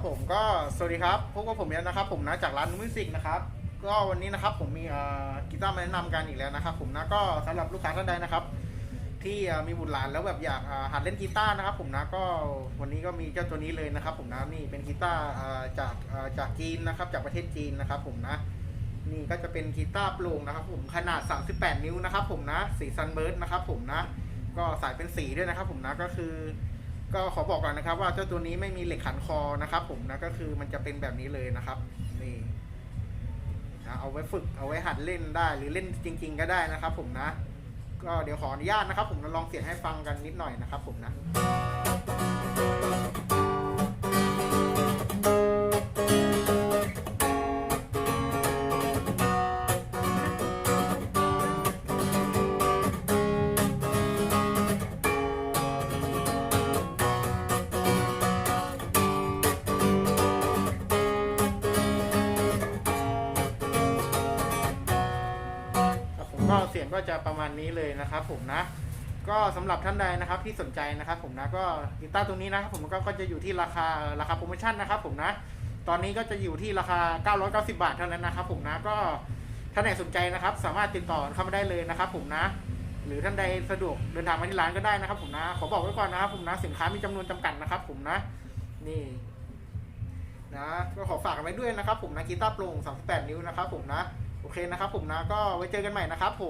ครับผมก็สวัสดีครับพบกับผมแล้วนะครับ ผมนะจากร้านมิวสิกนะครับก็วันนี้นะครับผมมีกีตาร์มาแนะนำกันอีกแล้วนะครับ ผมนะก็สำหรับลูกค้าท่านใดนะครับ ที่มีบุตรหลานแล้วแบบอยากหัดเล่นกีตาร์นะครับ ผมนะก็วันนี้ก็มีเจ้าตัวนี้เลยนะครับ ผมนะนี่เป็นกีตาร์จากจากจีนนะครับ จากประเทศจีนนะครับ ผมนะนี่ก็จะเป็นกีตาร์โปร่งนะครับ ผมขนาด 38 นิ้วนะครับ ผมนะสีซันเบิร์ดนะครับ ผมนะ ก็สายเป็นสีด้วยนะครับ ผมนะก็คือ ก็ขอบอกก่อนนะครับ ว่าเจ้าตัวนี้ไม่มีเหล็กขันคอนะครับ ผมนะก็คือมันจะเป็นแบบนี้เลยนะครับ นี่นะเอาไว้ฝึกเอาไว้หัดเล่นได้หรือเล่นจริง ๆ ก็ได้นะครับ ผมนะ ก็เดี๋ยวขออนุญาตนะครับ ผมลองเสียงให้ฟังกันนิดหน่อยนะครับ ผมนะ ก็เสียงก็จะประมาณนี้เลยนะครับผมนะ ก็สำหรับท่านใดนะครับที่สนใจนะครับผมนะก็กีตาร์ตัวนี้นะครับผมก็ก็จะอยู่ที่ราคาราคาโปรโมชั่นนะครับผมนะ ตอนนี้ก็จะอยู่ที่ราคา 990 บาทเท่านั้นนะครับผมนะก็ท่านไหนสนใจนะครับ สามารถติดต่อเข้ามาได้เลยนะครับผมนะหรือท่านใดสะดวกเดินทางมาที่ร้านก็ได้นะครับ ผมนะขอบอกไว้ก่อนนะครับ ผมนะสินค้ามีจำนวนจำกัดนะครับ ผมนะ นี่นะก็ขอฝากกันไว้ด้วยนะครับ ผมนะกีตาร์โปร่ง38 นิ้วนะครับ ผมนะ โอเคนะครับผมนะก็ไว้เจอกันใหม่นะครับผม